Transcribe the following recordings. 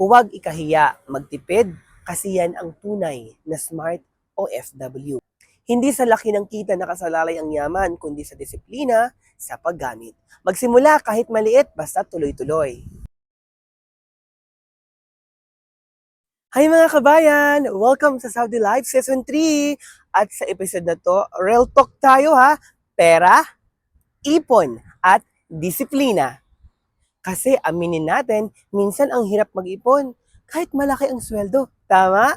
Huwag ikahiya, magtipid, kasi yan ang tunay na smart OFW. Hindi sa laki ng kita nakasalalay ang yaman, kundi sa disiplina sa paggamit. Magsimula kahit maliit, basta tuloy-tuloy. Hi mga kabayan! Welcome sa Saudi Live Season 3! At sa episode na to, real talk tayo ha! Pera, ipon, at disiplina. Kasi aminin natin, minsan ang hirap mag-ipon kahit malaki ang sweldo. Tama?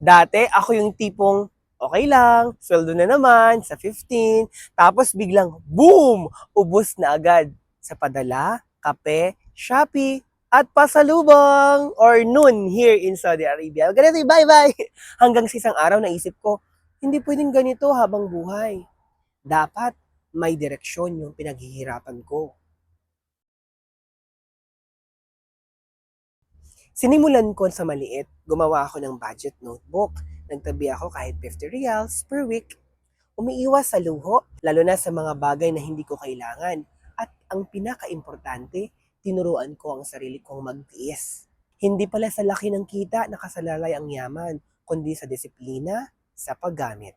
Dati, ako yung tipong, okay lang, sweldo na naman, sa 15, tapos biglang, boom! Ubus na agad sa padala, kape, Shopee, at pasalubong or noon here in Saudi Arabia. Ganito, bye-bye! Hanggang sa isang araw naisip ko, hindi pwedeng ganito habang buhay. Dapat may direksyon yung pinaghihirapan ko. Sinimulan ko sa maliit, gumawa ako ng budget notebook. Nagtabi ako kahit 50 reals per week. Umiiwas sa luho, lalo na sa mga bagay na hindi ko kailangan. At ang pinaka-importante, tinuruan ko ang sarili kong magtiis. Hindi pala sa laki ng kita nakasalalay ang yaman, kundi sa disiplina sa paggamit.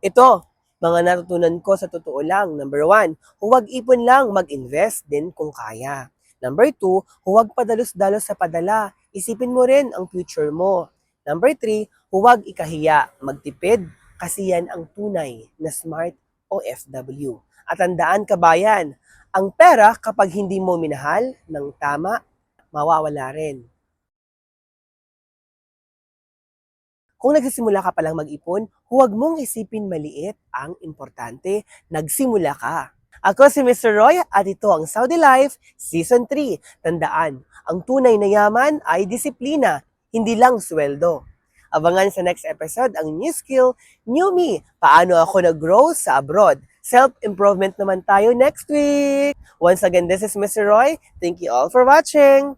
Ito, mga natutunan ko sa totoo lang. Number one, huwag ipon lang, mag-invest din kung kaya. Number two, huwag padalos-dalos sa padala. Isipin mo rin ang future mo. Number three, huwag ikahiya, magtipid, kasi yan ang tunay na smart OFW. At tandaan kabayan, ang pera kapag hindi mo minahal ng tama, mawawala rin. Kung nagsisimula ka palang mag-ipon, huwag mong isipin maliit ang importante, nagsimula ka. Ako si Mr. Roy at ito ang Saudi Life Season 3. Tandaan, ang tunay na yaman ay disiplina, hindi lang sweldo. Abangan sa next episode ang new skill, new me, paano ako nag-grow sa abroad. Self-improvement naman tayo next week. Once again, this is Mr. Roy. Thank you all for watching.